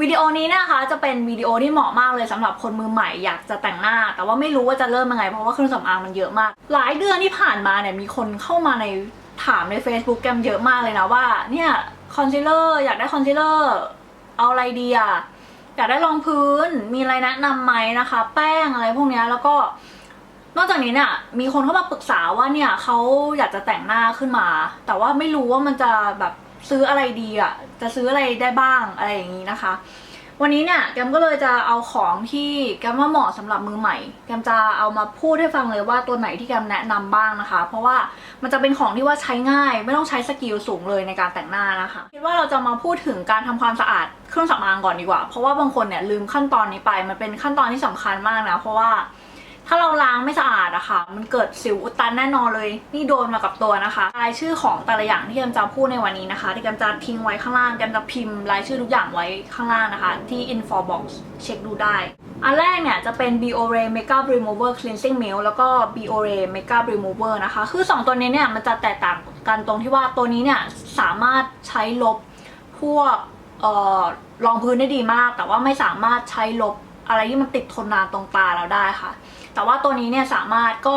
วิดีโอนี้นะคะจะเป็นวิดีโอที่เหมาะมากเลยสำหรับคนมือใหม่อยากจะแต่งหน้า แต่ว่าไม่รู้ว่าจะเริ่มยังไงเพราะว่าเครื่องสำอางมันเยอะมาก หลายเดือนที่ผ่านมาเนี่ยมีคนเข้ามาในถามใน Facebook แกมเยอะมากเลยนะว่าเนี่ยคอนซีลเลอร์อยากได้คอนซีลเลอร์เอาอะไรดีอะอยากได้รองพื้นมีอะไรแนะนำไหมนะคะ แป้งอะไรพวกนี้แล้วก็นอกจากนี้เนี่ยมีคนเข้ามาปรึกษาว่าเนี่ยเขาอยากจะแต่งหน้าขึ้นมา แต่ว่าไม่รู้ว่ามันจะแบบ ซื้ออะไรดีอะ่ะจะซื้ออะไรได้บ้างอะไรอย่างนี้นะคะ วันนี้เนี่ยแกมก็เลยจะเอาของที่แกมว่าเหมาะสำหรับมือใหม่แกมจะเอามาพูดให้ฟังเลยว่าตัวไหนที่แกมแนะนำบ้างนะคะ เพราะว่ามันจะเป็นของที่ว่าใช้ง่าย ไม่ต้องใช้สกิลสูงเลยในการแต่งหน้านะคะคิดว่าเราจะมาพูดถึงการทำความสะอาดเครื่องสำอางก่อนดีกว่า เพราะว่าบางคนเนี่ยลืมขั้นตอนนี้ไปมันเป็นขั้นตอนที่สำคัญมากนะเพราะว่า ถ้าเราล้างไม่สะอาดอะค่ะ มันเกิดสิวอุดตันแน่นอนเลย นี่โดนมากับตัวนะคะรายชื่อของแต่ละอย่างที่แกมจะพูดในวันนี้นะคะ ที่แกมจะทิ้งไว้ข้างล่างแกมจะพิมพ์รายชื่อทุกอย่างไว้ข้างล่างนะคะ ที่ info box เช็คดูได้ อันแรกเนี่ยจะเป็น Biore Makeup Remover Cleansing Milk แล้วก็ Biore Makeup Remover นะคะ คือ 2 ตัวนี้เนี่ยมันจะแตกต่างกันตรงที่ว่าตัวนี้เนี่ยสามารถใช้ลบพวกเอ่อรองพื้นได้ดีมาก แต่ว่าไม่สามารถใช้ลบ อะไรที่มันติดทนนานตรงตาเราได้ค่ะ แต่ว่าตัวนี้เนี่ยสามารถก็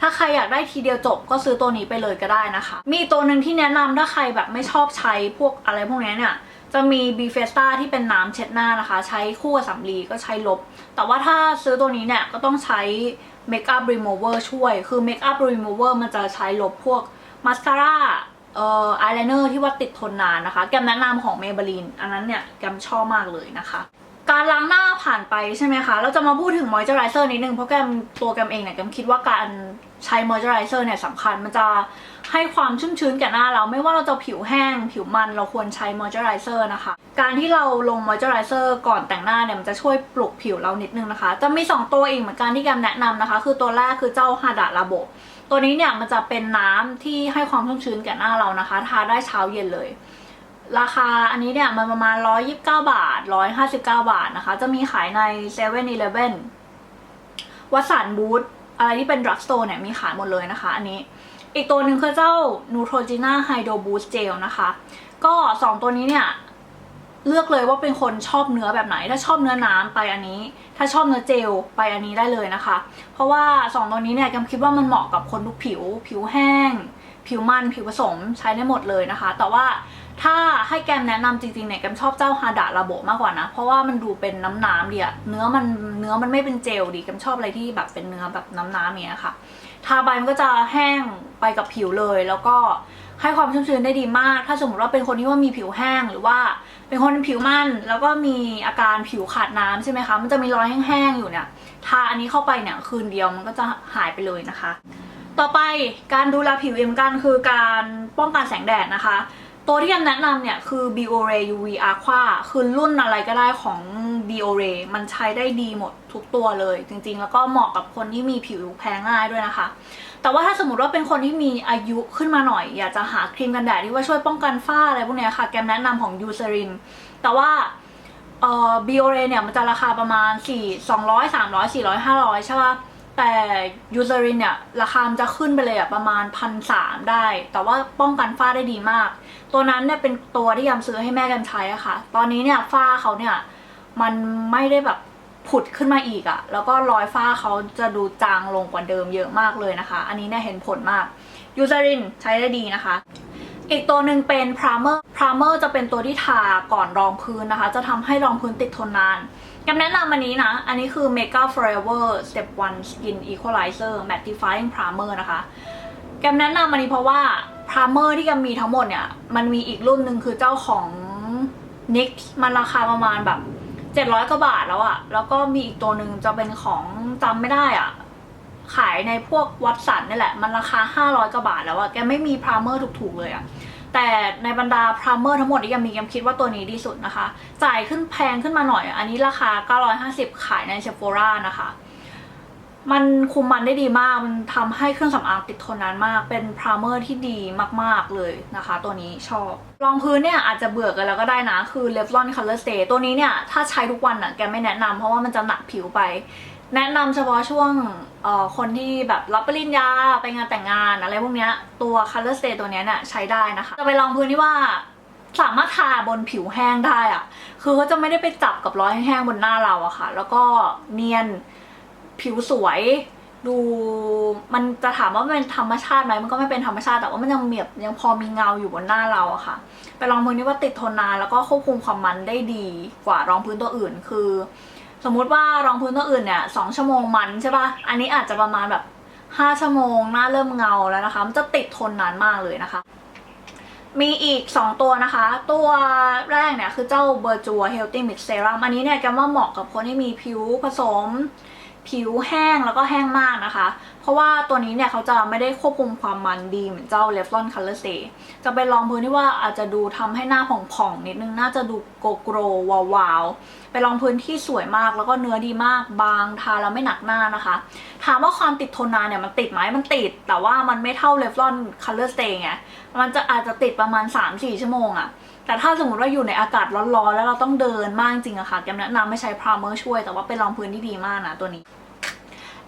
ถ้าใครอยากได้ทีเดียวจบก็ซื้อตัวนี้ไปเลยก็ได้นะคะ มีตัวหนึ่งที่แนะนำถ้าใครแบบไม่ชอบใช้พวกอะไรพวกนี้เนี่ยจะมี b f e s t a ที่เป็นน้ำเช็ดหน้านะคะ ใช้คู่กับสำลีก็ใช้ลบ แต่ว่าถ้าซื้อตัวนี้เนี่ยก็ต้องใช้ Makeup Remover ช่วย คือ Makeup Remover มันจะใช้ลบพวกมาสคาร่าเอ่ออายไลเนอร์ที่ว่าติดทนนานนะคะ แกมแนะนำของ Maybelline อันนั้นเนี่ย แกมชอบมากเลยนะคะ การล้างหน้าผ่านไปใช่ไหมคะ เราจะมาพูดถึงมอยเจอไรเซอร์นิดนึง เพราะแกมตัวแกมเองเนี่ยแกมคิดว่าการใช้มอยเจอไรเซอร์เนี่ยสำคัญ มันจะให้ความชุ่มชื้นแก่หน้าเรา ไม่ว่าเราจะผิวแห้ง ผิวมันเราควรใช้มอยเจอไรเซอร์นะคะ การที่เราลงมอยเจอไรเซอร์ก่อนแต่งหน้าเนี่ยมันจะช่วยปลุกผิวเรานิดนึงนะคะ จะมี 2 ตัวเองเหมือนกันที่แกมแนะนำนะคะ คือตัวแรกคือเจ้าฮาดะลาโบตัวนี้เนี่ยมันจะเป็นน้ำที่ให้ความชุ่มชื้นแก่หน้าเรานะคะ ทาได้เช้าเย็นเลย ราคาอันนี้เนี่ยมันประมาณ 129 บาท 159 บาทนะคะ จะมีขายใน7 e เ e ่ e อวัสันบูธอะไรที่เป็นดรักสโตร์เนี่ยมีขายหมดเลยนะคะ อันนี้ อีกตัวหนึ่งคือเจ้า Neutrogena Hydro Boost Gel นะคะ ก็ 2 ตัวนี้เนี่ยเลือกเลยว่าเป็นคนชอบเนื้อแบบไหน ถ้าชอบเนื้อน้ำไปอันนี้ ถ้าชอบเนื้อเจลไปอันนี้ได้เลยนะคะ เพราะว่า 2 ตัวนี้เนี่ยกมคิดว่ามันเหมาะกับคนทุกผิว ผิวแห้ง ผิวมัน ผิวผสมใช้ได้หมดเลยนะคะ แต่ว่า ถ้าให้แกมแนะนำจริงๆเนี่ยแกมชอบเจ้าฮาดะระโบมากกว่านะ เพราะว่ามันดูเป็นน้ำน้ำๆดีอะเนื้อมันเนื้อมันไม่เป็นเจลดีแกมชอบอะไรที่แบบเป็นเนื้อแบบน้ำน้ำเนี้ยค่ะ ทาไปมันก็จะแห้งไปกับผิวเลย แล้วก็ให้ความชุ่มชื้นได้ดีมาก ถ้าสมมติว่าเป็นคนที่ว่ามีผิวแห้งหรือว่า เป็นคนผิวมันแล้วก็มีอาการผิวขาดน้ำใช่ไหมคะ มันจะมีรอยแห้งๆอยู่เนี่ย ทาอันนี้เข้าไปเนี่ยคืนเดียวมันก็จะหายไปเลยนะคะ ต่อไปการดูแลผิวเอ็มกันคือการป้องกันแสงแดดนะคะ ตัวที่แอมแนะนำเนี่ยคือ Biore UV Aqua คือรุ่นอะไรก็ได้ของ Biore มันใช้ได้ดีหมดทุกตัวเลย จริงๆ แล้วก็เหมาะกับคนที่มีผิวแพ้ง่ายด้วยนะคะ แต่ว่าถ้าสมมติว่าเป็นคนที่มีอายุขึ้นมาหน่อย อยากจะหาครีมกันแดดที่ว่าช่วยป้องกันฝ้าอะไรพวกเนี้ยค่ะ แกมแนะนำของ Eucerin แต่ว่าเอ่อ Biore เนี่ยมันจะราคาประมาณ 4 200 300 400 500 ใช่ปะแต่ยูเซรินเนี่ย ราคามันจะขึ้นไปเลยอะประมาณพันสามได้ แต่ว่าป้องกันฝ้าได้ดีมาก ตัวนั้นเนี่ยเป็นตัวที่ยำซื้อให้แม่กันใช้อะค่ะ ตอนนี้เนี่ยฝ้าเขาเนี่ยมันไม่ได้แบบผุดขึ้นมาอีกอะแล้วก็รอยฝ้าเขาจะดูจางลงกว่าเดิมเยอะมากเลยนะคะ อันนี้เนี่ยเห็นผลมากยูเซรินใช้ได้ดีนะคะ อีกตัวหนึ่งเป็น primer primer จะเป็นตัวที่ทาก่อนรองพื้นนะคะ จะทำให้รองพื้นติดทนนานแกมแนะนำอันนี้นะ อันนี้คือ Mega Forever Step 1 Skin Equalizer Mattifying Primer นะคะ แกมแนะนำอันนี้เพราะว่า primer ที่แกมมีทั้งหมดเนี่ย มันมีอีกรุ่นหนึ่งคือเจ้าของ NYX มันราคาประมาณแบบ700กว่าบาทแล้วอะแล้วก็มีอีกตัวหนึ่งจะเป็นของจำไม่ได้อะขายในพวกวัดสันนี่แหละ มันราคา500กว่าบาทแล้วอะแกไม่มีพรามเมอร์ถูกๆเลยอะแต่ในบรรดาพรามเมอร์ทั้งหมดที่แกมีแกคิดว่าตัวนี้ดีสุดนะคะ จ่ายขึ้นแพงขึ้นมาหน่อย อันนี้ราคา 950 ขายในเชฟโฟรานะคะ มันคุมมันได้ดีมาก มันทำให้เครื่องสำอางติดทนนานมาก เป็นพรามเมอร์ที่ดีมากๆเลยนะคะ ตัวนี้ชอบ รองพื้นเนี่ยอาจจะเบื่อกันแล้วก็ได้นะ คือ Revlon Color Stay ตัวนี้เนี่ย ถ้าใช้ทุกวันอะแกไม่แนะนำเพราะว่ามันจะหนักผิวไป แนะนำเฉพาะช่วงเอ่อคนที่แบบรับปริญญาไปงานแต่งงานอะไรพวกเนี้ย ตัว Color Stay ตัวเนี้ยเนี่ยใช้ได้นะคะ จะไปลองพื้นที่ว่าสามารถทาบนผิวแห้งได้อะคือเขาจะไม่ได้ไปจับกับรอยแห้งๆบนหน้าเราอะค่ะ แล้วก็เนียน ผิวสวย ดูมันจะถามว่ามันเป็นธรรมชาติไหมมันก็ไม่เป็นธรรมชาติแต่ว่ามันยังแบบยังพอมีเงาอยู่บนหน้าเราอะค่ะ ไปลองพื้นที่ว่าติดทนนานแล้วก็ควบคุมความมันได้ดีกว่ารองพื้นตัวอื่น คือ สมมุติว่ารองพื้นตัวอื่นเนี่ยสองชั่วโมงมันใช่ปะอันนี้อาจจะประมาณแบบห้าชั่วโมงหน้าเริ่มเงาแล้วนะคะ มันจะติดทนนานมากเลยนะคะมีอีก 2 ตัวนะคะ ตัวแรกเนี่ยคือเจ้าเบอร์จัว Healthy Mix Serum อันนี้เนี่ยแกว่าเหมาะกับคนที่มีผิวผสม ผิวแห้งแล้วก็แห้งมากนะคะ เพราะว่าตัวนี้เนี่ยเขาจะไม่ได้ควบคุมความมันดีเหมือนเจ้า Revlon Color Stay จะเป็นรองพื้นที่ว่าอาจจะดูทำให้หน้าผ่องๆนิดนึง น่าจะดูโกโกรวาวๆเป็นรองพื้นที่สวยมากแล้วก็เนื้อดีมากบางทาแล้วไม่หนักหน้านะคะ ถามว่าความติดทนนานเนี่ยมันติดไหมมันติด แต่ว่ามันไม่เท่า Revlon Color Stay ไงมันจะอาจจะติดประมาณ 3-4 ชั่วโมงอะ แต่ถ้าสมมติว่าอยู่ในอากาศร้อนๆ แล้วเราต้องเดินมากจริงอะค่ะแกแนะนำไม่ใช้พรามเมอร์ช่วยแต่ว่าเป็นรองพื้นที่ดีมากนะตัวนี้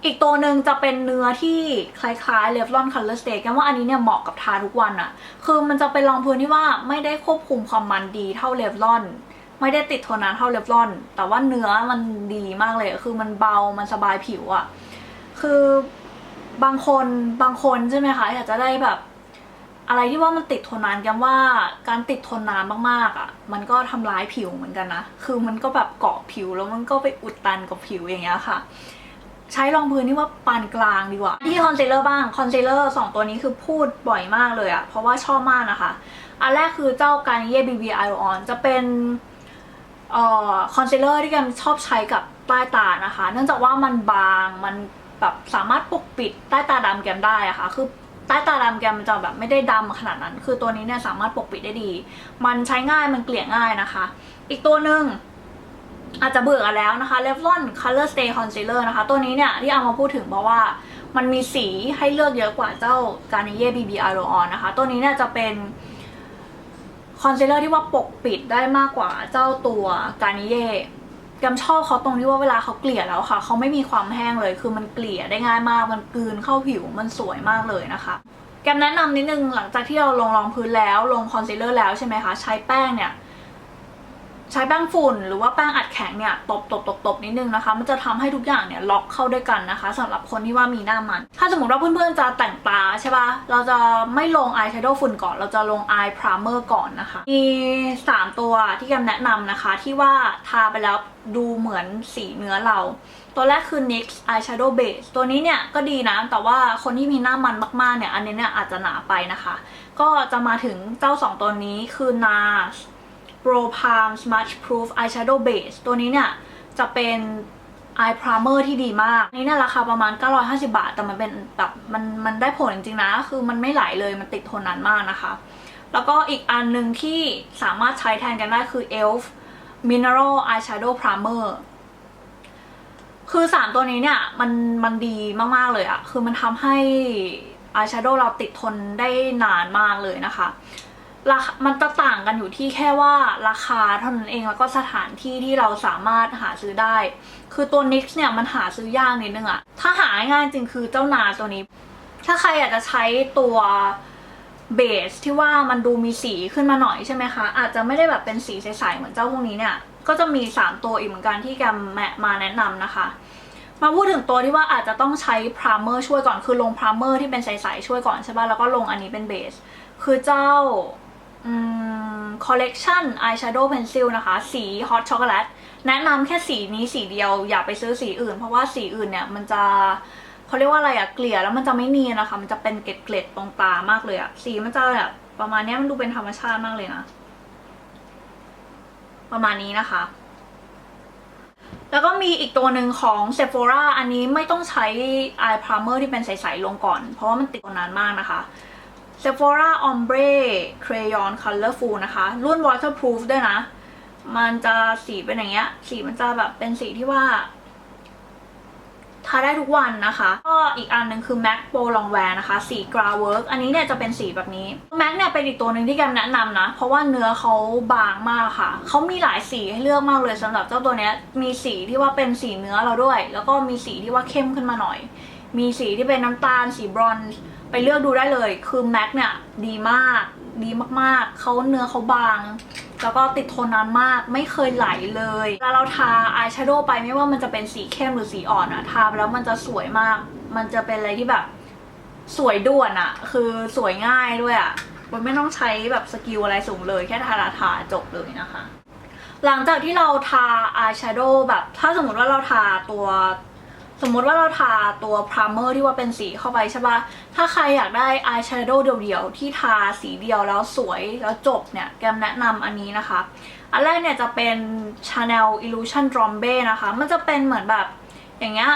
อีกตัวหนึ่งจะเป็นเนื้อที่คล้ายๆ Revlon Color Stay แกว่าอันนี้เนี่ยเหมาะกับทาทุกวันอะคือมันจะเป็นรองพื้นที่ว่าไม่ได้ควบคุมความมันดีเท่า Revlon ไม่ได้ติดทนนานเท่า Revlon แต่ว่าเนื้อมันดีมากเลย คือมันเบา มันสบายผิวอะคือบางคน บางคนใช่ไหมคะ อยากจะได้แบบ อะไรที่ว่ามันติดทนนานกันว่าการติดทนนานมากๆอะ มันก็ทำร้ายผิวเหมือนกันนะ คือมันก็แบบเกาะผิวแล้วมันก็ไปอุดตันกับผิวอย่างเงี้ยค่ะ ใช้รองพื้นที่ว่าปานกลางดีกว่า ที่คอนซีลเลอร์บ้าง คอนซีลเลอร์สองตัวนี้คือพูดบ่อยมากเลยอะเพราะว่าชอบมากนะคะ อันแรกคือเจ้าการเย่ BB i o n จะเป็นเอ่อคอนซีลเลอร์ที่กันชอบใช้กับใต้ตานะคะ เนื่องจากว่ามันบาง มันแบบสามารถปกปิดใต้ตาดำแกมได้อะค่ะ คือ ใต้ตาดำแกมันจะแบบไม่ได้ดำขนาดนั้น คือตัวนี้เนี่ยสามารถปกปิดได้ดี มันใช้ง่ายมันเกลี่ยง่ายนะคะ อีกตัวหนึ่งอาจจะเบื่อกันแล้วนะคะ Revlon Color Stay Concealer นะคะ ตัวนี้เนี่ยที่เอามาพูดถึงเพราะว่ามันมีสีให้เลือกเยอะกว่าเจ้า Garnier BB i r o on นะคะ ตัวนี้เนี่ยจะเป็นคอนซีลเลอร์ที่ว่าปกปิดได้มากกว่าเจ้าตัว Garnier กมชอบเขาตรงที่ว่าเวลาเขาเกลี่ยแล้วค่ะ เขาไม่มีความแห้งเลย คือมันเกลี่ยได้ง่ายมาก มันกลืนเข้าผิว มันสวยมากเลยนะคะ แกมแนะนำนิดนึงหลังจากที่เราลงรองพื้นแล้ว ลงคอนซีลเลอร์แล้วใช่ไหมคะ ใช้แป้งเนี่ย ใช้แป้งฝุ่นหรือว่าแป้งอัดแข็งเนี่ยตบตบตบตบนิดนึงนะคะ มันจะทำให้ทุกอย่างเนี่ยล็อกเข้าด้วยกันนะคะสำหรับคนที่ว่ามีหน้ามัน ถ้าสมมติว่าเพื่อนๆจะแต่งตาใช่ปะเราจะไม่ลงอายแชโดว์ฝุ่นก่อน เราจะลงอายพรามเมอร์ก่อนนะคะ มี 3 ตัวที่แกมแนะนำนะคะ ที่ว่าทาไปแล้วดูเหมือนสีเนื้อเรา ตัวแรกคือ NYX Eyeshadow Base ตัวนี้เนี่ยก็ดีนะ แต่ว่าคนที่มีหน้ามันมากๆเนี่ย อันนี้เนี่ยอาจจะหนาไปนะคะ ก็จะมาถึงเจ้า 2 ตัวนี้คือ NARS Pro Palm Smudge Proof Eyeshadow Base ตัวนี้เนี่ยจะเป็น eye primer ที่ดีมากนนี้เนี่ยราคาประมาณ 950 บาท แต่มันเป็นแบบมันมันได้ผลจริงๆนะ คือมันไม่ไหลเลยมันติดทนนานมากนะคะ แล้วก็อีกอันหนึ่งที่สามารถใช้แทนกันได้คือ ELF Mineral Eyeshadow Primer คือ 3 ตัวนี้เนี่ยมันมันดีมากๆเลยอะคือมันทำให้ eyeshadow เราติดทนได้นานมากเลยนะคะ ราคามันจะต่างกันอยู่ที่แค่ว่าราคาเท่านั้นเองแล้วก็สถานที่ที่เราสามารถหาซื้อได้ คือตัว NYX เนี่ยมันหาซื้อยากนิดนึงอะถ้าหาง่ายจริงคือเจ้านาตัวนี้ ถ้าใครอยากจะใช้ตัวเบสที่ว่ามันดูมีสีขึ้นมาหน่อยใช่ไหมคะ อาจจะไม่ได้แบบเป็นสีใสๆเหมือนเจ้าพวกนี้เนี่ย ก็จะมี 3 ตัวอีกเหมือนกันที่แกมแมะมาแนะนำนะคะ มาพูดถึงตัวที่ว่าอาจจะต้องใช้พรามเมอร์ช่วยก่อนคือลงพรามเมอร์ที่เป็นใสๆช่วยก่อนใช่ป่ะแล้วก็ลงอันนี้เป็นเบสคือเจ้า คอลเลกชันอายแชโดว์เพนซิลนะคะ สีฮอตช็อกโกแลตแนะนำแค่สีนี้สีเดียวอย่าไปซื้อสีอื่น เพราะว่าสีอื่นเนี่ยมันจะเขาเรียกว่าอะไรอะเกลี่ยแล้วมันจะไม่เนียนนะคะ มันจะเป็นเกล็ดๆตรงตามากเลยอะสีมันจะแบบประมาณนี้มันดูเป็นธรรมชาติมากเลยนะ ประมาณนี้นะคะ แล้วก็มีอีกตัวหนึ่งของ Sephora อันนี้ไม่ต้องใช้ eye primer ที่เป็นใสๆลงก่อน เพราะว่ามันติดทนนานมากนะคะ Sephora Ombre Crayon Colorful นะคะ รุ่น waterproof ด้วยนะ มันจะสีเป็นอย่างเงี้ย สีมันจะแบบเป็นสีที่ว่าทาได้ทุกวันนะคะ ก็อีกอันหนึ่งคือ MAC Pro Longwear นะคะ สี Gra Work อันนี้เนี่ยจะเป็นสีแบบนี้ MAC เนี่ยเป็นอีกตัวหนึ่งที่แกมแนะนำนะ เพราะว่าเนื้อเขาบางมากค่ะ เขามีหลายสีให้เลือกมากเลยสำหรับเจ้าตัวเนี้ยมีสีที่ว่าเป็นสีเนื้อเราด้วย แล้วก็มีสีที่ว่าเข้มขึ้นมาหน่อย มีสีที่เป็นน้ำตาล สีบรอนซ์ ไปเลือกดูได้เลย คือแม็กเนี่ยดีมาก ดีมากๆ เขาเนื้อเขาบาง แล้วก็ติดทนนานมาก ไม่เคยไหลเลยแล้วเราทาอายแชโดว์ไปไม่ว่ามันจะเป็นสีเข้มหรือสีอ่อนอะทาแล้วมันจะสวยมาก มันจะเป็นอะไรที่แบบสวยด่วนอะคือสวยง่ายด้วยอะมันไม่ต้องใช้แบบสกิลอะไรสูงเลย แค่ทาทาทาจบเลยนะคะ หลังจากที่เราทาอายแชโดว์แบบ ถ้าสมมติว่าเราทาตัว สมมติว่าเราทาตัวพรามเมอร์ที่ว่าเป็นสีเข้าไปใช่ปะถ้าใครอยากได้อายแชโดว์เดี่ยวๆที่ทาสีเดียวแล้วสวยแล้วจบเนี่ย แกมแนะนำอันนี้นะคะ อันแรกเนี่ยจะเป็น Chanel Illusion Drombe นะคะ มันจะเป็นเหมือนแบบอย่างเงี้ย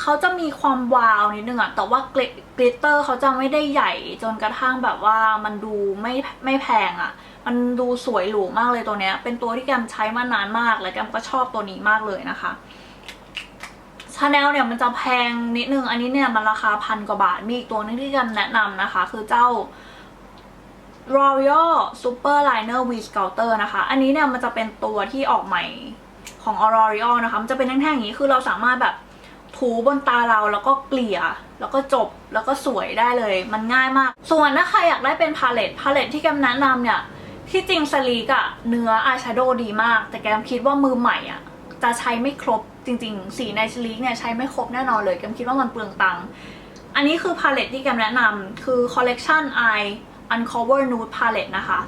เขาจะมีความวาวนิดนึงอะแต่ว่ากลิตเตอร์เขาจะไม่ได้ใหญ่จนกระทั่งแบบว่ามันดูไม่ไม่แพงอะมันดูสวยหรูมากเลยตัวเนี้ย เป็นตัวที่แกมใช้มานานมากและแกมก็ชอบตัวนี้มากเลยนะคะ ชาแนลเนี่ยมันจะแพงนิดนึง อันนี้เนี่ยมันราคาพันกว่าบาท มีอีกตัวนึงที่แกมแนะนำนะคะ คือเจ้า L'Oreal Super Liner V Sculptor นะคะ อันนี้เนี่ยมันจะเป็นตัวที่ออกใหม่ของ L'Oreal นะคะ มันจะเป็นแท่งๆอย่างนี้ คือเราสามารถแบบถูบนตาเราแล้วก็เกลี่ย แล้วก็จบแล้วก็สวยได้เลย มันง่ายมาก ส่วนถ้าใครอยากได้เป็นพาเลตพาเลตที่แกมแนะนำเนี่ยที่จริงสลีกอะเนื้ออายแชโดว์ดีมาก แต่แกมคิดว่ามือใหม่อะ จะใช้ไม่ครบจริงๆ สีในสลีกเนี่ยใช้ไม่ครบแน่นอนเลยแกมคิดว่ามันเปลืองตังค์อันนี้คือพาเลตที่แกมแนะนำคือ collection eye uncover nude palette นะคะ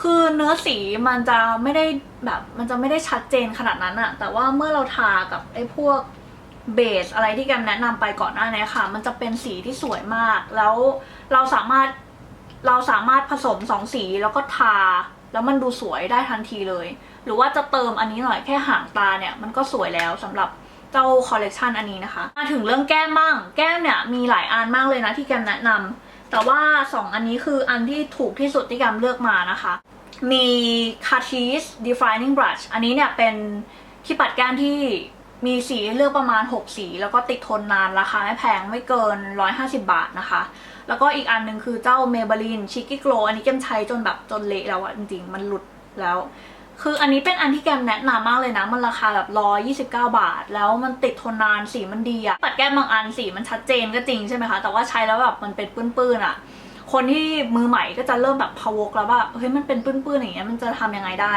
คือเนื้อสีมันจะไม่ได้แบบมันจะไม่ได้ชัดเจนขนาดนั้นอะแต่ว่าเมื่อเราทากับไอ้พวกเบสอะไรที่แกมแนะนำไปก่อนหน้านี้ค่ะ มันจะเป็นสีที่สวยมาก แล้วเราสามารถเราสามารถผสมสองสีแล้วก็ทา แล้วมันดูสวยได้ทันทีเลย หรือว่าจะเติมอันนี้หน่อยแค่หางตาเนี่ยมันก็สวยแล้วสำหรับเจ้าคอลเลกชันอันนี้นะคะ มาถึงเรื่องแก้มบ้าง แก้มเนี่ยมีหลายอันมากเลยนะที่แกมแนะนำแต่ว่า 2 อันนี้คืออันที่ถูกที่สุดที่แกมเลือกมานะคะ มี Catrice Defining Brush อันนี้เนี่ยเป็นที่ปัดแก้มที่ มีสีเลือกประมาณ 6 สี แล้วก็ติดทนนานราคาไม่แพงไม่เกิน 150 บาทนะคะ แล้วก็อีกอันหนึ่งคือเจ้า Maybelline Cheeky Glow อันนี้แกมใช้จนแบบจนเละแล้วอะจริงๆ มันหลุดแล้ว คืออันนี้เป็นอันที่แกมแนะนำมากเลยนะ มันราคาแบบ129 บาท แล้วมันติดทนนานสีมันดีอะปัดแก้มบางอันสีมันชัดเจนก็จริงใช่ไหมคะแต่ว่าใช้แล้วแบบมันเป็นปื้นๆอะคนที่มือใหม่ก็จะเริ่มแบบพะวกแล้วว่าเฮ้ยมันเป็นปื้นๆอย่างเงี้ยมันจะทำยังไงได้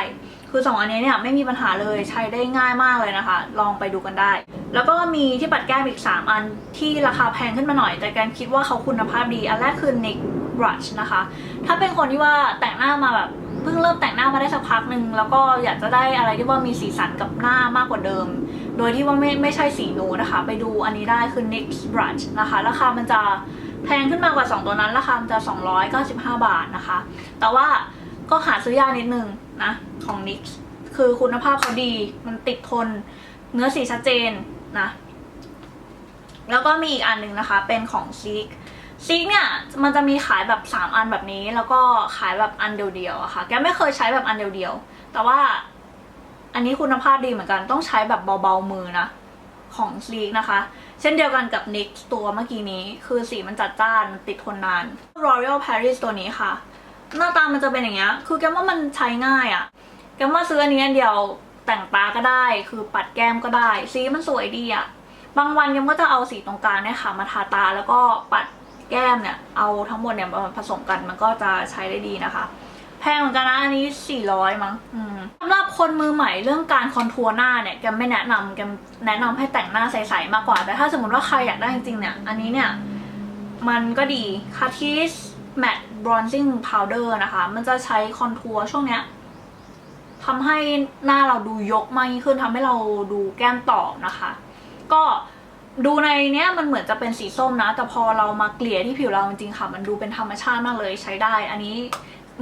คือสองอันนี้เนี่ยไม่มีปัญหาเลยใช้ได้ง่ายมากเลยนะคะ ลองไปดูกันได้ แล้วก็มีที่ปัดแก้มอีก 3 อันที่ราคาแพงขึ้นมาหน่อย แต่แกมคิดว่าเขาคุณภาพดี อันแรกคือ NYX Brush นะคะ ถ้าเป็นคนที่ว่าแต่งหน้ามาแบบเพิ่งเริ่มแต่งหน้ามาได้สักพักหนึ่งแล้วก็อยากจะได้อะไรที่ว่ามีสีสันกับหน้ามากกว่าเดิม โดยที่ว่าไม่ไม่ใช่สีนูนะคะ ไปดูอันนี้ได้คือ NYX Brush นะคะ ราคามันจะแพงขึ้นมากกว่า 2 ตัวนั้น ราคามันจะ 295 บาทนะคะ แต่ว่าก็หาซื้อยากนิดนึง นะของ NYX คือคุณภาพเขาดี มันติดทน เนื้อสีชัดเจนนะ แล้วก็มีอีกอันหนึ่งนะคะ เป็นของซีกซีกเนี่ย มันจะมีขายแบบ 3 อันแบบนี้ แล้วก็ขายแบบอันเดียวๆอะค่ะ แกไม่เคยใช้แบบอันเดียวๆ แต่ว่าอันนี้คุณภาพดีเหมือนกัน ต้องใช้แบบเบาๆมือนะ ของซีกนะคะ เช่นเดียวกันกับ NYX ตัวเมื่อกี้นี้ คือสีมันจัดจ้าน มันติดทนนาน Royal Paris ตัวนี้ค่ะ หน้าตามันจะเป็นอย่างเงี้ย คือแกว่ามันใช้ง่ายอะแกมว่าซื้ออันนี้อันเดียวแต่งตาก็ได้ คือปัดแก้มก็ได้ สีมันสวยดีอะบางวันแกมก็จะเอาสีตรงกลางเนี่ยค่ะ มาทาตาแล้วก็ปัดแก้มเนี่ย เอาทั้งหมดเนี่ยมาผสมกันมันก็จะใช้ได้ดีนะคะ แพงเหมือนกันนะอันนี้ 400 มั้งสำหรับคนมือใหม่เรื่องการคอนทัวร์หน้าเนี่ยแกมไม่แนะนำแกมแนะนำให้แต่งหน้าใสๆมากกว่า แต่ถ้าสมมติว่าใครอยากได้จริงๆเนี่ย อันนี้เนี่ยมันก็ดี Catrice Matte Bronzing Powder นะคะ มันจะใช้คอนทัวร์ช่วงเนี้ยทำให้หน้าเราดูยกมากยิ่งขึ้นทำให้เราดูแก้มตอบนะคะ ก็ดูในเนี้ยมันเหมือนจะเป็นสีส้มนะ แต่พอเรามาเกลี่ยที่ผิวเราจริงๆค่ะ มันดูเป็นธรรมชาติมากเลยใช้ได้ อันนี้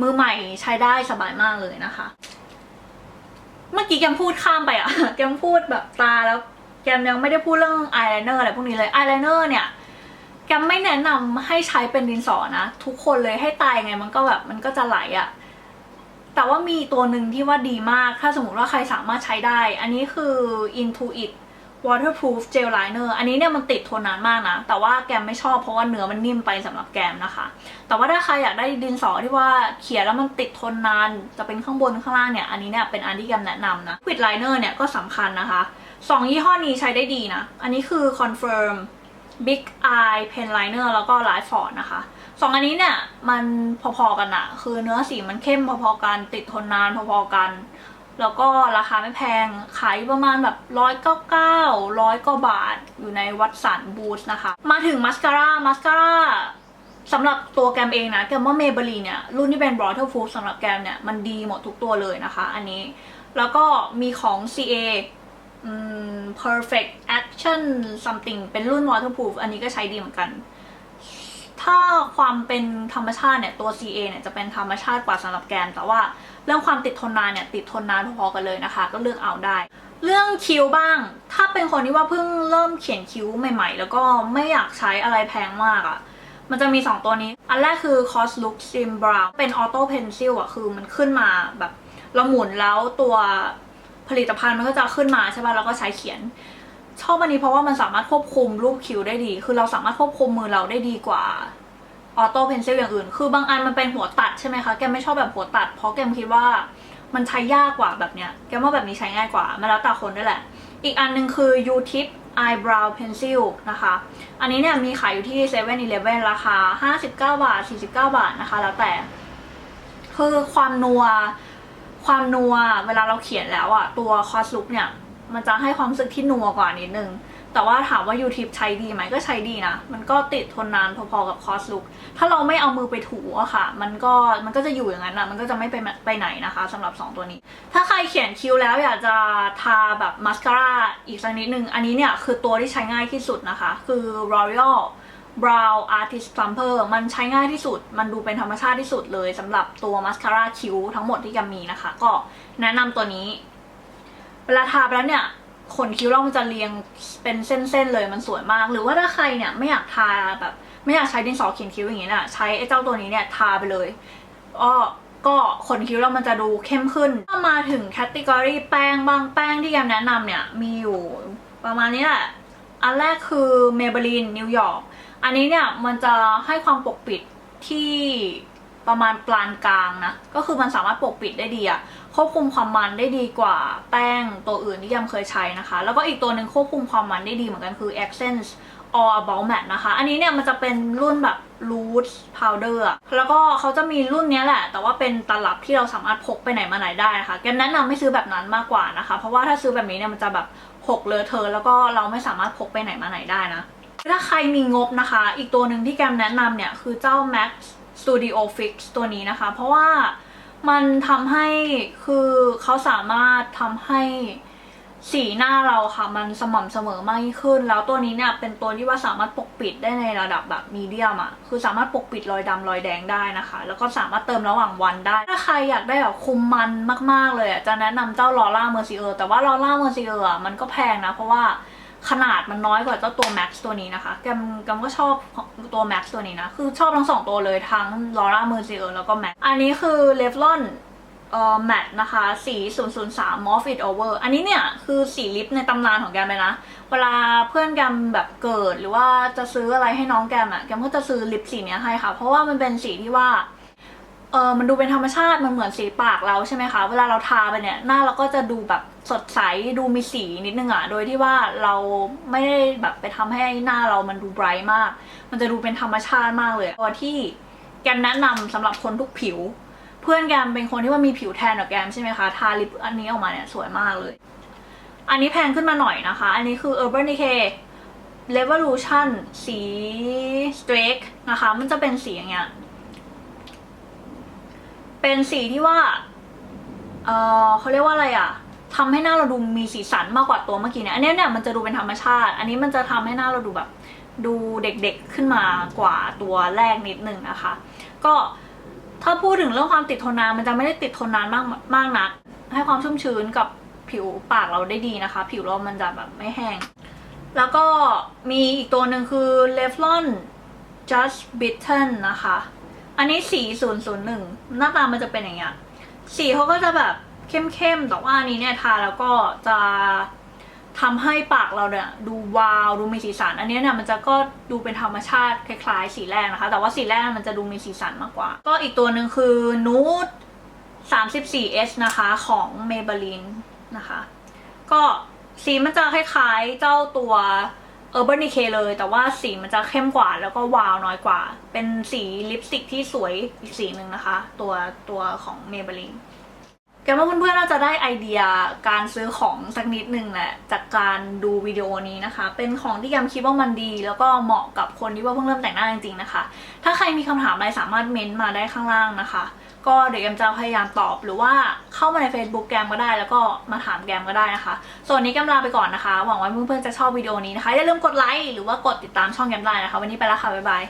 มือใหม่ใช้ได้สบายมากเลยนะคะ เมื่อกี้แกมพูดข้ามไปอะแกมพูดแบบตาแล้วแกมยังไม่ได้พูดเรื่องอายไลเนอร์อะไรพวกนี้เลยอายไลเนอร์เนี่ย แกมไม่แนะนำให้ใช้เป็นดินสอนะ ทุกคนเลยให้ตายไงมันก็แบบมันก็จะไหลอะแต่ว่ามีตัวหนึ่งที่ว่าดีมาก ถ้าสมมติว่าใครสามารถใช้ได้ อันนี้คือ Intuit Waterproof Gel Liner อันนี้เนี่ยมันติดทนนานมากนะ แต่ว่าแกมไม่ชอบเพราะว่าเนื้อมันนิ่มไปสำหรับแกมนะคะ แต่ว่าถ้าใครอยากได้ดินสอที่ว่าเขียนแล้วมันติดทนนาน จะเป็นข้างบนข้างล่างเนี่ย อันนี้เนี่ยเป็นอันที่แกมแนะนำนะ q u i d Liner เนี่ยก็สำคัญนะคะสองยี่ห้อนี้ใช้ได้ดีนะ อันนี้คือ Confirm Big Eye Pen Liner แล้วก็ Light Ford นะคะสองอันนี้เนี่ย มันพอๆกันอะคือเนื้อสีมันเข้มพอๆกัน ติดทนนานพอๆกัน แล้วก็ราคาไม่แพง ขายประมาณแบบร้อยเก้าเก้าร้อยกว่าบาทอยู่ในวัดสันบูธนะคะ มาถึงมัสคาร่ามัสคาร่าสำหรับตัวแกมเองนะ แกมว่าเมเบลีเนี่ย รุ่นที่เป็น b r o t t l e Proof สำหรับแกมเนี่ย มันดีหมดทุกตัวเลยนะคะ อันนี้ แล้วก็มีของ CA อืม perfect action something เป็นรุ่น waterproof อันนี้ก็ใช้ดีเหมือนกัน ถ้าความเป็นธรรมชาติเนี่ย ตัว CA เนี่ยจะเป็นธรรมชาติกว่าสำหรับแกม แต่ว่าเรื่องความติดทนนานเนี่ย ติดทนนานพอๆกันเลยนะคะ ก็เลือกเอาได้ เรื่องคิ้วบ้าง ถ้าเป็นคนที่ว่าเพิ่งเริ่มเขียนคิ้วใหม่ๆ แล้วก็ไม่อยากใช้อะไรแพงมากอะ่ะมันจะมี 2 ตัวนี้ อันแรกคือ Cos Look Sim Brown เป็น Auto Pencil อะ คือมันขึ้นมาแบบเราหมุนแล้วตัวผลิตภัณฑ์มันก็จะขึ้นมาใช่ป่ะ แล้วก็ใช้เขียน ชอบอันนี้เพราะว่ามันสามารถควบคุมรูปคิ้วได้ดี คือเราสามารถควบคุมมือเราได้ดีกว่าออโต้เพนซิลอย่างอื่น คือบางอันมันเป็นหัวตัดใช่ไหมคะ แกมไม่ชอบแบบหัวตัด เพราะแกมคิดว่ามันใช้ยากกว่าแบบเนี้ย แกมว่าแบบนี้ใช้ง่ายกว่า มันแล้วแต่คนด้วยแหละ อีกอันหนึ่งคือ U-tip eyebrow pencil นะคะ อันนี้เนี่ยมีขายอยู่ที่7 e เ e ่ e อราคา 59 บาท 49 บาทนะคะ แล้วแต่ คือความนัว ความนัว เวลาเราเขียนแล้วอะตัวคอสลุกเนี่ย มันจะให้ความรู้สึกที่นัวกว่านิดนึง แต่ว่าถามว่า U-tip ใช้ดีไหมก็ใช้ดีนะ มันก็ติดทนนานพอๆกับคอสลุกถ้าเราไม่เอามือไปถูอะค่ะ มันก็มันก็จะอยู่อย่างนั้นอะมันก็จะไม่ไปไปไหนนะคะสำหรับ 2 ตัวนี้ ถ้าใครเขียนคิ้วแล้วอยากจะทาแบบมาสคาร่าอีกสักนิดนึง อันนี้เนี่ยคือตัวที่ใช้ง่ายที่สุดนะคะ คือ L'Oreal Brow Artist Plumper มันใช้ง่ายที่สุด มันดูเป็นธรรมชาติที่สุดเลยสำหรับตัวมาสคาร่าคิ้วทั้งหมดที่แกมีนะคะ ก็แนะนำตัวนี้ เวลาทาไปแล้วเนี่ยขนคิ้วเรามันจะเรียงเป็นเส้นๆเลยมันสวยมาก หรือว่าถ้าใครเนี่ยไม่อยากทาแบบ ไม่อยากใช้ดินสอเขียนคิ้วอย่างเงี้ยน่ะใช้ไอ้เจ้าตัวนี้เนี่ยทาไปเลยก็ก็ขนคิ้วเรามันจะดูเข้มขึ้นก็มาถึงแคตตากรีแป้งบางแป้งที่แกมแนะนำเนี่ยมีอยู่ประมาณนี้แหละ อันแรกคือ Maybelline New York อันนี้เนี่ยมันจะให้ความปกปิดที่ประมาณปานกลางนะ ก็คือมันสามารถปกปิดได้ดีอะ ควบคุมความมันได้ดีกว่าแป้งตัวอื่นที่ยังเคยใช้นะคะ แล้วก็อีกตัวหนึ่งควบคุมความมันได้ดีเหมือนกันคือ Accents All About Matte นะคะ อันนี้เนี่ยมันจะเป็นรุ่นแบบ Loose Powder แล้วก็เขาจะมีรุ่นนี้แหละ แต่ว่าเป็นตลับที่เราสามารถพกไปไหนมาไหนได้นะคะแกแนะนำไม่ซื้อแบบนั้นมากกว่านะคะ เพราะว่าถ้าซื้อแบบนี้เนี่ยมันจะแบบหกเลอะเทอะแล้วก็เราไม่สามารถพกไปไหนมาไหนได้นะ ถ้าใครมีงบนะคะ อีกตัวหนึ่งที่แกมแนะนำเนี่ยคือเจ้า Max Studio Fix ตัวนี้นะคะ เพราะว่า มันทำให้คือเขาสามารถทำให้สีหน้าเราค่ะมันสม่ำเสมอมากยิ่งขึ้น แล้วตัวนี้เนี่ยเป็นตัวที่ว่าสามารถปกปิดได้ในระดับแบบมีเดียมอะคือสามารถปกปิดรอยดำรอยแดงได้นะคะ แล้วก็สามารถเติมระหว่างวันได้ ถ้าใครอยากได้แบบคุมมันมากๆเลยอะจะแนะนำเจ้าลอร่าเมอร์ซิเออร์แต่ว่าลอร่าเมอร์ซิเออร์อะมันก็แพงนะเพราะว่า ขนาดมันน้อยกว่าเจ้าตัว Max ตัวนี้นะคะ แกมแกมก็ชอบตัว Max ตัวนี้นะ คือชอบทั้งสองตัวเลยทั้ง Laura Mercier แล้วก็ Max อันนี้คือ Revlon เอ่อ matte นะคะ สี 003 Morph It Over อันนี้เนี่ย คือสีลิปในตำนานของแกมเลยนะ เวลาเพื่อนแกมแบบเกิดหรือว่าจะซื้ออะไรให้น้องแกมอะแกมก็จะซื้อลิปสีเนี้ยให้ค่ะ เพราะว่ามันเป็นสีที่ว่าเออมันดูเป็นธรรมชาติ มันเหมือนสีปากเราใช่ไหมคะ เวลาเราทาไปเนี่ย หน้าเราก็จะดูแบบ สดใสดูมีสีนิดนึงอะโดยที่ว่าเราไม่ได้แบบไปทำให้หน้าเรามันดูไบรท์มาก มันจะดูเป็นธรรมชาติมากเลยตัวที่แกมแนะนำสำหรับคนทุกผิว เพื่อนแกมเป็นคนที่ว่ามีผิวแทนกับแกมใช่ไหมคะ ทาลิปอันนี้ออกมาเนี่ยสวยมากเลย อันนี้แพงขึ้นมาหน่อยนะคะ อันนี้คือ Urban Decay Revolution สี Streak นะคะ มันจะเป็นสีอย่างเงี้ย เป็นสีที่ว่า เออเขาเรียกว่าอะไรอะ ทำให้หน้าเราดูมีสีสันมากกว่าตัวเมื่อกี้เนี่ย อันนี้เนี่ยมันจะดูเป็นธรรมชาติ อันนี้มันจะทำให้หน้าเราดูแบบดูเด็กๆขึ้นมากว่าตัวแรกนิดนึงนะคะ ก็ถ้าพูดถึงเรื่องความติดทนนานมันจะไม่ได้ติดทนนานมากมากนัก ให้ความชุ่มชื้นกับผิวปากเราได้ดีนะคะ ผิวเรามันจะแบบไม่แห้ง แล้วก็มีอีกตัวหนึ่งคือ Revlon Just Bitten นะคะ อันนี้สี001 หน้าตามันจะเป็นอย่างเงี้ย สีเขาก็จะแบบ เข้มๆ แต่ว่าอันนี้เนี่ยทาแล้วก็จะทำให้ปากเราเนี่ยดูวาวดูมีสีสัน อันนี้เนี่ยมันจะก็ดูเป็นธรรมชาติคล้ายๆ สีแรกนะคะ แต่ว่าสีแรกมันจะดูมีสีสันมากกว่า ก็อีกตัวหนึ่งคือ Nude 34H นะคะของ Maybelline นะคะ ก็สีมันจะคล้ายๆเจ้าตัว Urban Decay เลย แต่ว่าสีมันจะเข้มกว่าแล้วก็วาวน้อยกว่า เป็นสีลิปสติกที่สวยอีกสีหนึ่งนะคะ ตัวตัวของ Maybelline แกว่าเพื่อนๆน่าจะได้ไอเดียการซื้อของสักนิดนึงแหละจากการดูวิดีโอนี้นะคะ เป็นของที่แกมคิดว่ามันดี แล้วก็เหมาะกับคนที่ว่าเพิ่งเริ่มแต่งหน้าจริงๆนะคะ ถ้าใครมีคำถามอะไรสามารถเม้นต์มาได้ข้างล่างนะคะ ก็เดี๋ยวแกมจะพยายามตอบหรือว่าเข้ามาใน Facebook แกมก็ได้ แล้วก็มาถามแกมก็ได้นะคะ ส่วนนี้แกมลาไปก่อนนะคะ หวังว่าเพื่อนๆจะชอบวิดีโอนี้นะคะอย่าลืมกดไลค์หรือว่ากดติดตามช่องแกมได้นะคะ วันนี้ไปแล้วค่ะบ๊ายบาย